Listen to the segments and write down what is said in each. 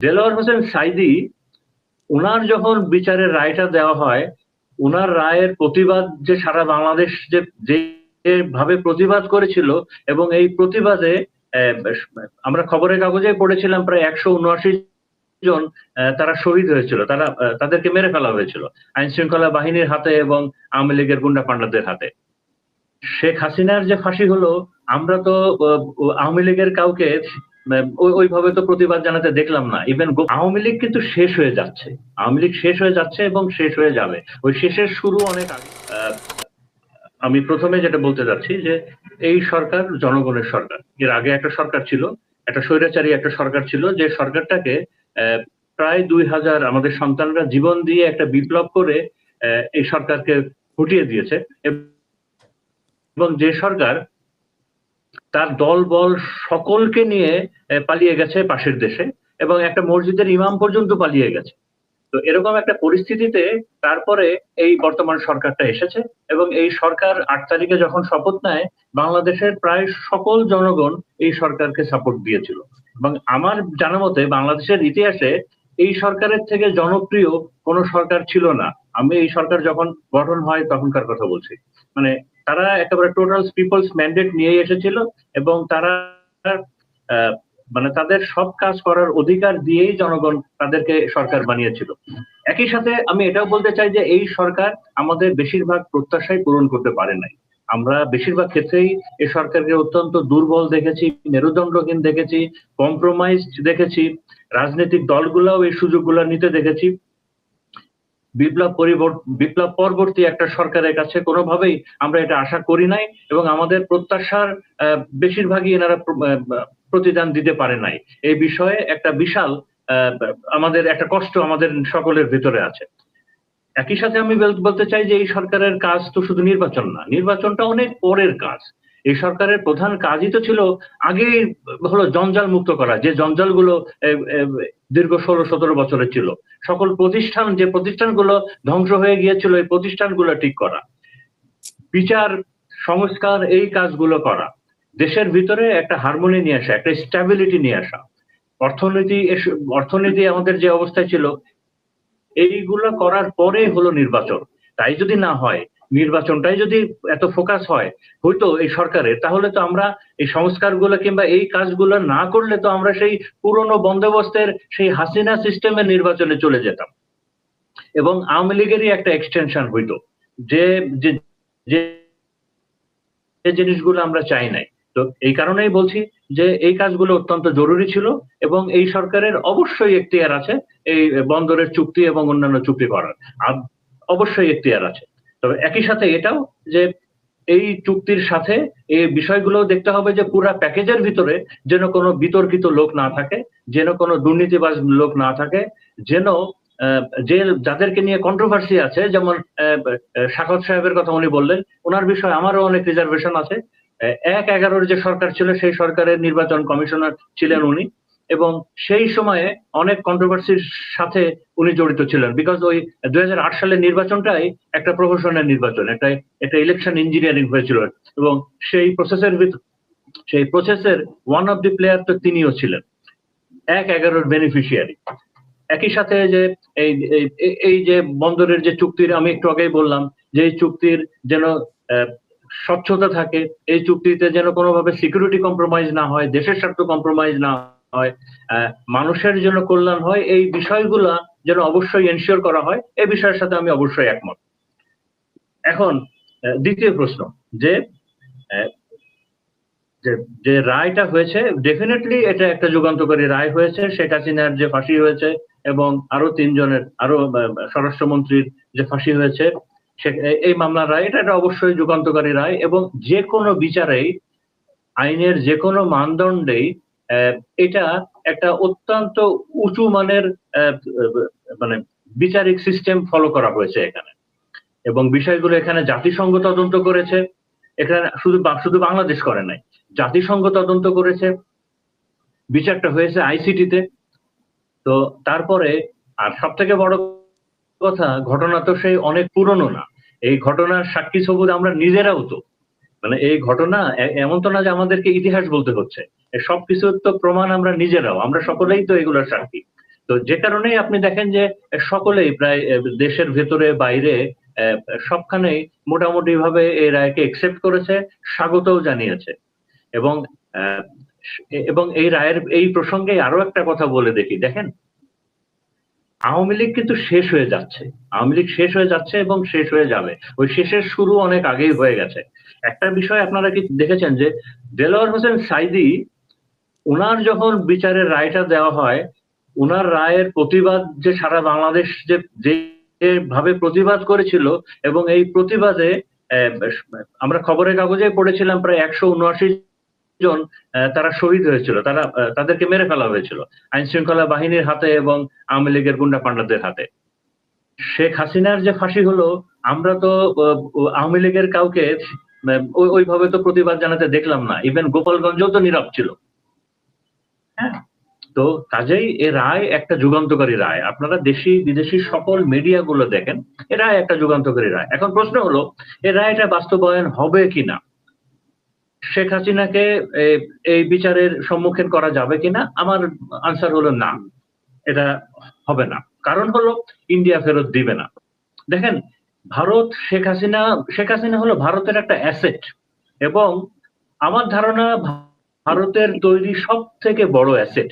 দেলোয়ার হোসেন সাইদি ওনার যখন বিচারের রায়টা দেওয়া হয় ওনার রায়ের প্রতিবাদ যে সারা বাংলাদেশ যে যেভাবে প্রতিবাদ করেছিল এবং এই প্রতিবাদে আমরা খবরের কাগজে পড়েছিলাম প্রায় একশো উনআশি জন তারা শহীদ হয়েছিল। তারা তাদেরকে মেরে ফেলা হয়েছিল আইন শৃঙ্খলা বাহিনীর হাতে এবং আওয়ামী লীগের গুন্ডা পান্ডাদের হাতে। শেখ হাসিনার যে ফাঁসি হলো, আমরা তো আওয়ামী লীগের কাউকে ওইভাবে তো প্রতিবাদ জানাতে দেখলাম না। ইভেন আওয়ামী লীগ কিন্তু শেষ হয়ে যাচ্ছে। আওয়ামী লীগ শেষ হয়ে যাচ্ছে এবং শেষ হয়ে যাবে। ওই শেষের শুরু অনেক আগে। আমি প্রথমে যেটা বলতে যাচ্ছি যে, এই সরকার জনগণের সরকার। এর আগে একটা সরকার ছিল, একটা স্বৈরাচারী একটা সরকার ছিল, যে সরকারটাকে প্রায় দুই হাজার আমাদের সন্তানরা জীবন দিয়ে একটা বিপ্লব করে এই সরকারকে ফুটিয়ে দিয়েছে। এবং যে সরকার তার দল বল সকলকে নিয়ে পালিয়ে গেছে পাশের দেশে এবং একটা মসজিদের ইমাম পর্যন্ত পালিয়ে গেছে। তো এরকম একটা পরিস্থিতিতে তারপরে এই বর্তমান সরকারটা এসেছে এবং এই সরকার আট তারিখে যখন শপথ নেয়, বাংলাদেশের প্রায় সকল জনগণ এই সরকারকে সাপোর্ট দিয়েছিল। এবং আমার জানা মতে বাংলাদেশের ইতিহাসে এই সরকারের থেকে জনপ্রিয় কোনো সরকার ছিল না। আমি এই সরকার যখন গঠন হয় তখনকার কথা বলছি। মানে তারা একেবারে টোটাল পিপলস ম্যান্ডেট নিয়ে এসেছিল এবং তারা মানে তাদের সব কাজ করার অধিকার দিয়েই জনগণ তাদেরকে সরকার বানিয়েছিল। একই সাথে আমি এটাও বলতে চাই যে এই সরকার আমাদের বেশিরভাগ প্রত্যাশাই পূরণ করতে পারে নাই। আমরা বেশিরভাগ ক্ষেত্রেই এই সরকারকে অত্যন্ত দুর্বল দেখেছি, মেরুদণ্ডহীন দেখেছি কম্প্রোমাইজ দেখেছি, রাজনৈতিক দলগুলাও এই সুযোগগুলো নিতে দেখেছি। বিপ্লব বিপ্লব পরবর্তী একটা সরকারের কাছে কোনোভাবেই আমরা এটা আশা করি নাই এবং আমাদের প্রত্যাশার বেশিরভাগই এনারা প্রতিদান দিতে পারে নাই। এই বিষয়ে একটা বিশাল আমাদের একটা কষ্ট আমাদের সকলের ভিতরে আছে। একই সাথে আমি বলতে চাই যে এই সরকারের কাজ তো শুধু নির্বাচন না, নির্বাচনটা অনেক পরের কাজ। এই সরকারের প্রধান কাজই তো ছিল আগেই হলো জঞ্জাল মুক্ত করা, যে জঞ্জালগুলো দীর্ঘ ষোলো সতেরো বছরের ছিল। সকল প্রতিষ্ঠান, যে প্রতিষ্ঠানগুলো ধ্বংস হয়ে গিয়েছিল, এই প্রতিষ্ঠানগুলো ঠিক করা। বিচার, সংস্কার এই কাজগুলো করা। দেশের ভিতরে একটা হারমোনি নিয়ে আসা, একটা স্ট্যাবিলিটি নিয়ে আসা। অর্থনীতি অর্থনীতি আমাদের যে অবস্থায় ছিল, এইগুলো করার পরে হলো নির্বাচন। তাই যদি না হয় নির্বাচনটাই যদি এত ফোকাস হয় হয়তো এই সরকারের, তাহলে তো আমরা এই সংস্কারগুলো কিংবা এই কাজগুলো না করলে তো আমরা সেই পুরনো বন্দোবস্তের, সেই হাসিনা সিস্টেমের নির্বাচনে চলে যেতাম। এবং আওয়ামী লীগেরই একটা এক্সটেনশন হইতো। যে যে জিনিসগুলো আমরা চাই নাই। তো এই কারণেই বলছি যে, এই কাজগুলো অত্যন্ত জরুরি ছিল এবং এই সরকারের অবশ্যই এখতিয়ার আছে এই বন্দরের চুক্তি এবং অন্যান্য চুক্তি করার। অবশ্যই এখতিয়ার আছে। তবে একই সাথে এটাও যে এই চুক্তির সাথে এই বিষয়গুলো দেখতে হবে যে পুরা প্যাকেজের ভিতরে যেন কোনো বিতর্কিত লোক না থাকে, যেন কোনো দুর্নীতিবাজ লোক না থাকে, যেন যে যাদেরকে নিয়ে কন্ট্রোভার্সি আছে, যেমন সাখত সাহেবের কথা উনি বললেন ওনার বিষয়ে আমারও অনেক রিজার্ভেশন আছে। এক এগারোর যে সরকার ছিল, সেই সরকারের নির্বাচন কমিশনার ছিলেন উনি। এবং সেই সময়ে অনেক কন্ট্রোভার্সির সাথে উনি জড়িত ছিলেন। বিকজ ওই দুই হাজার আট সালের নির্বাচনটাই একটা প্রহসনের নির্বাচন, একটা একটা ইলেকশন ইঞ্জিনিয়ারিং হয়েছিল। এবং সেই প্রসেসের সেই প্রসেসের ওয়ান অফ দি প্লেয়ার তো তিনিও ছিলেন, এক এগারোর বেনিফিশিয়ারি একই সাথে যে এই, এই- যে বন্দরের যে চুক্তির, আমি একটু আগেই বললাম, যে এই চুক্তির যেন স্বচ্ছতা থাকে, এই চুক্তিতে যেন কোনোভাবে সিকিউরিটি কম্প্রোমাইজ না হয়, দেশের স্বার্থ কম্প্রোমাইজ না হয় মানুষের জন্য কল্যাণ হয়, এই বিষয়গুলা যেন অবশ্যই এনশিওর করা হয়, এই বিষয়ের সাথে আমি অবশ্যই একমত। এখন দ্বিতীয় প্রশ্ন, যে যে রায়টা হয়েছে ডেফিনেটলি এটা একটা যুগান্তকারী রায় হয়েছে, শেখ হাসিনার যে ফাঁসি হয়েছে এবং আরও তিনজনের, আরও স্বরাষ্ট্রমন্ত্রীর যে ফাঁসি হয়েছে এই মামলার রায়, এটা একটা অবশ্যই যুগান্তকারী রায় এবং যে কোনো বিচারেই, আইনের যে কোনো মানদণ্ডেই এটা একটা অত্যন্ত উঁচু মানের মানে বিচারিক সিস্টেম ফলো করা হয়েছে এখানে। এবং বিষয়গুলো এখানে জাতিসংঘ তদন্ত করেছে। এখানে শুধু শুধু বাংলাদেশ করে নাই, জাতিসংঘ তদন্ত করেছে। বিচারটা হয়েছে আইসিটিতে তো। তারপরে, আর সব থেকে বড় কথা, ঘটনা তো সেই অনেক পুরনো না। এই ঘটনার সাক্ষী সবুজ আমরা নিজেরাও তো। মানে এই ঘটনা এমন তো না যে আমাদেরকে ইতিহাস বলতে হচ্ছে। সবকিছুর তো প্রমাণ আমরা নিজেরাও, আমরা সকলেই তো এগুলোর সাক্ষী। তো যে কারণেই আপনি দেখেন যে সকলেই প্রায় দেশের ভেতরে, বাইরে সবখানেই মোটামুটি ভাবে এই রায়কে একসেপ্ট করেছে, স্বাগতও জানিয়েছে। এবং এবং এই রায়ের, এই প্রসঙ্গে আরও একটা কথা বলে দেখি। দেখেন আওয়ামী লীগ কিন্তু শেষ হয়ে যাচ্ছে। আওয়ামী লীগ শেষ হয়ে যাচ্ছে এবং শেষ হয়ে যাবে। ওই শেষের শুরু অনেক আগেই হয়ে গেছে। একটা বিষয় আপনারা কি দেখেছেন যে, দেলোয়ার হোসেন সাইদি, উনার যখন বিচারের রায়টা দেওয়া হয়, উনার রায়ের প্রতিবাদ যে সারা বাংলাদেশ যে যে ভাবে প্রতিবাদ করেছিল এবং এই প্রতিবাদে আমরা খবরের কাগজে পড়েছিলাম প্রায় একশো উনআশি জন তারা শহীদ হয়েছিল, তারা তাদেরকে মেরে ফেলা হয়েছিল আইন শৃঙ্খলা বাহিনীর হাতে এবং আওয়ামী লীগের গুন্ডা পান্ডাদের হাতে। শেখ হাসিনার যে ফাঁসি হলো, আমরা তো আওয়ামী লীগের কাউকে ওই- ওইভাবে তো প্রতিবাদ জানাতে দেখলাম না। ইভেন গোপালগঞ্জও তো নীরব ছিল। হ্যাঁ? তো কাজেই এ রায় একটা যুগান্তকারী রায়। আপনারা দেশি, বিদেশি সকল মিডিয়া গুলো দেখেন, এ রায় একটা যুগান্তকারী রায়। এখন প্রশ্ন হলো, এ রায়টা বাস্তবায়ন হবে কিনা? শেখ হাসিনাকে এই বিচারের সম্মুখীন করা যাবে কিনা? আমার আনসার হলো না। এটা হবে না। কারণ হলো ইন্ডিয়া ফেরত দিবে না। দেখেন, ভারত শেখ হাসিনা শেখ হাসিনা হলো ভারতের একটা অ্যাসেট এবং আমার ধারণা ভারতের তৈরি সব থেকে বড় অ্যাসেট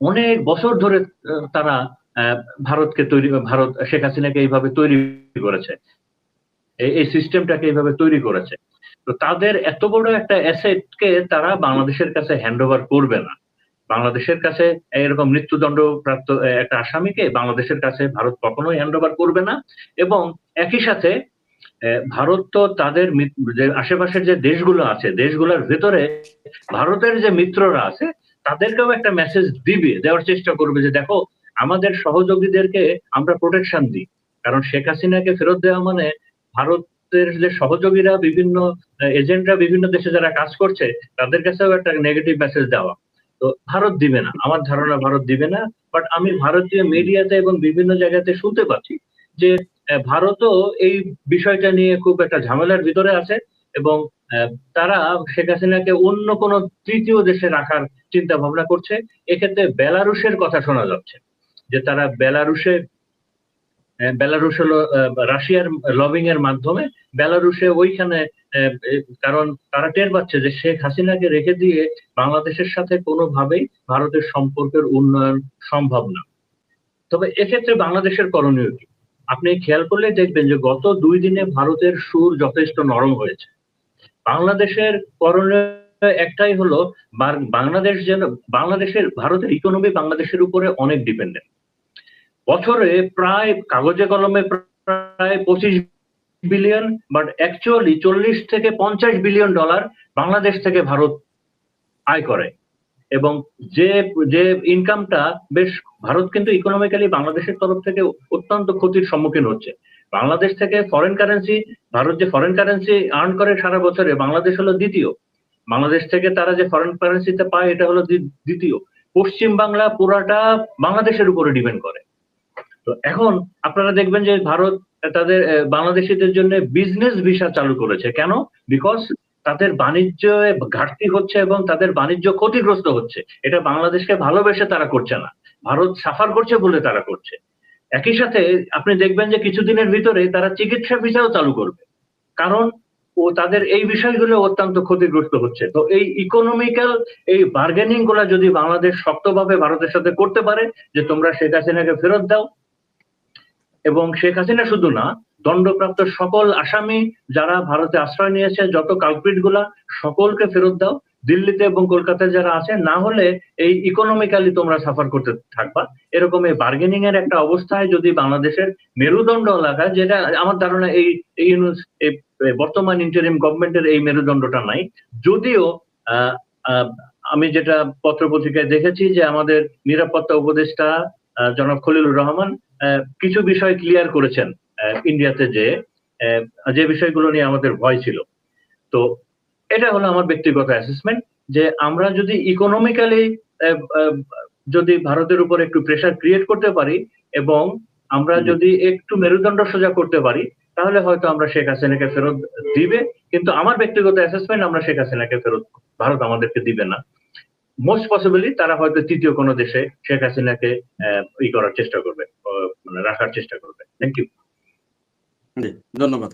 অনেক বছর ধরে তারা ভারতকে তৈরি, ভারত, শেখ হাসিনাকে এইভাবে তৈরি করেছে। এই সিস্টেমটাকে এইভাবে তৈরি করেছে। তো তাদের এত বড় একটা অ্যাসেটকে তারা বাংলাদেশের কাছে হ্যান্ড করবে না। বাংলাদেশের কাছে এরকম মৃত্যুদণ্ড প্রাপ্ত একটা আসামিকে বাংলাদেশের কাছে ভারত কখনোই হ্যান্ড ওভার করবে না এবং একই সাথে ভারত তো তাদের যে আশেপাশের যে দেশগুলো আছে, দেশগুলোর ভেতরে ভারতের যে মিত্ররা আছে, তাদেরকেও একটা মেসেজ দিবে, দেওয়ার চেষ্টা করবে যে দেখো, আমাদের সহযোগীদেরকে আমরা প্রোটেকশন দিই। কারণ শেখ হাসিনাকে ফেরত দেওয়া মানে ভারতের যে সহযোগীরা, বিভিন্ন এজেন্টরা বিভিন্ন দেশে যারা কাজ করছে, তাদের কাছেও একটা নেগেটিভ মেসেজ দেওয়া। তো ভারত দিবে না। আমার ধারণা ভারত দিবে না। বাট আমি ভারতীয় মিডিয়াতে এবং বিভিন্ন জায়গাতে শুনতে পাচ্ছি যে ভারতও এই বিষয়টা নিয়ে খুব একটা ঝামেলার ভিতরে আছে এবং তারা শেখ হাসিনাকে অন্য কোনো তৃতীয় দেশে রাখার চিন্তা ভাবনা করছে। এক্ষেত্রে বেলারুশের কথা শোনা যাচ্ছে যে, তারা বেলারুশে বেলারুশ হলো রাশিয়ার লবিং এর মাধ্যমে বেলারুশে ওইখানে কারণ তারা টের পাচ্ছে যে শেখ হাসিনাকে রেখে দিয়ে বাংলাদেশের সাথে কোনোভাবেই ভারতের সম্পর্কের উন্নয়ন সম্ভব না। তবে এক্ষেত্রে বাংলাদেশের করণীয় কি? আপনি খেয়াল করলে দেখবেন যে গত দুই দিনে ভারতের সুর যথেষ্ট নরম হয়েছে। বাংলাদেশের করণীয় একটাই হলো বাংলাদেশ যেন, বাংলাদেশের, ভারতের ইকোনমি বাংলাদেশের উপরে অনেক ডিপেন্ডেন্ট বছরে প্রায় কাগজে কলমে প্রায় পঁচিশ বিলিয়ন বাট অ্যাকচুয়ালি চল্লিশ থেকে পঞ্চাশ বিলিয়ন ডলার বাংলাদেশ থেকে ভারত আয় করে। এবং যে যে ইনকামটা বেশ, ভারত কিন্তু ইকোনমিক্যালি বাংলাদেশের তরফ থেকে অত্যন্ত ক্ষতির সম্মুখীন হচ্ছে। বাংলাদেশ থেকে ফরেন কারেন্সি ভারত যে ফরেন কারেন্সি আর্ন করে সারা বছরে, বাংলাদেশ হলো দ্বিতীয়। বাংলাদেশ থেকে তারা যে ফরেন কারেন্সিতে পায়, এটা হলো দ্বিতীয়। পশ্চিম বাংলা পুরাটা বাংলাদেশের উপরে ডিপেন্ড করে। তো এখন আপনারা দেখবেন যে ভারত তাদের বাংলাদেশিদের জন্য বিজনেস ভিসা চালু করেছে। কেন? বিকজ তাদের বাণিজ্য ঘাটতি হচ্ছে এবং তাদের বাণিজ্য ক্ষতিগ্রস্ত হচ্ছে। এটা বাংলাদেশকে ভালোবেসে তারা করছে না। ভারত সাফার করছে বলে তারা করছে। একই সাথে আপনি দেখবেন যে কিছুদিনের ভিতরে তারা চিকিৎসা ভিসাও চালু করবে। কারণ ও তাদের এই বিষয়গুলো অত্যন্ত ক্ষতিগ্রস্ত হচ্ছে। তো এই ইকোনমিক্যাল এই বার্গেনিংগুলা যদি বাংলাদেশ শক্তভাবে ভারতের সাথে করতে পারে, যে তোমরা শেখ হাসিনাকে ফেরত দাও এবং শেখ হাসিনা শুধু না, দণ্ডপ্রাপ্ত সকল আসামি যারা ভারতে আশ্রয় নিয়েছে, যত কালপ্রিটগুলা, সকলকে ফেরত দাও। দিল্লিতে এবং কলকাতায় যারা আছে, না হলে এই ইকোনমিক্যালি তোমরা সাফার করতে থাকবা। এরকম এই বার্গেনিং এর একটা অবস্থায় যদি বাংলাদেশের মেরুদণ্ড এলাকায় যেটা আমার ধারণা এই এই বর্তমান ইন্টারিম গভর্নমেন্টের এই মেরুদণ্ডটা নাই। যদিও আমি যেটা পত্রপত্রিকায় দেখেছি যে আমাদের নিরাপত্তা উপদেষ্টা জনাব খলিলুর রহমান কিছু বিষয় ক্লিয়ার করেছেন ইন্ডিয়াতে যে যে বিষয়গুলো নিয়ে আমাদের ভয় ছিল। তো এটা হলো আমার ব্যক্তিগত অ্যাসেসমেন্ট যে আমরা যদি ইকোনমিক্যালি যদি ভারতের উপর একটু প্রেশার ক্রিয়েট করতে পারি এবং আমরা যদি একটু মেরুদণ্ড সোজা করতে পারি তাহলে হয়তো আমরা শেখ হাসিনাকে ফেরত দিবে। কিন্তু আমার ব্যক্তিগত অ্যাসেসমেন্ট আমরা শেখ হাসিনাকে ফেরত ভারত আমাদেরকে দিবে না। মোস্ট পসিবলি তারা হয়তো তৃতীয় কোনো দেশে শেখ হাসিনাকে ই করার চেষ্টা করবে মানে রাখার চেষ্টা করবে। থ্যাংক ইউ ধন্যবাদ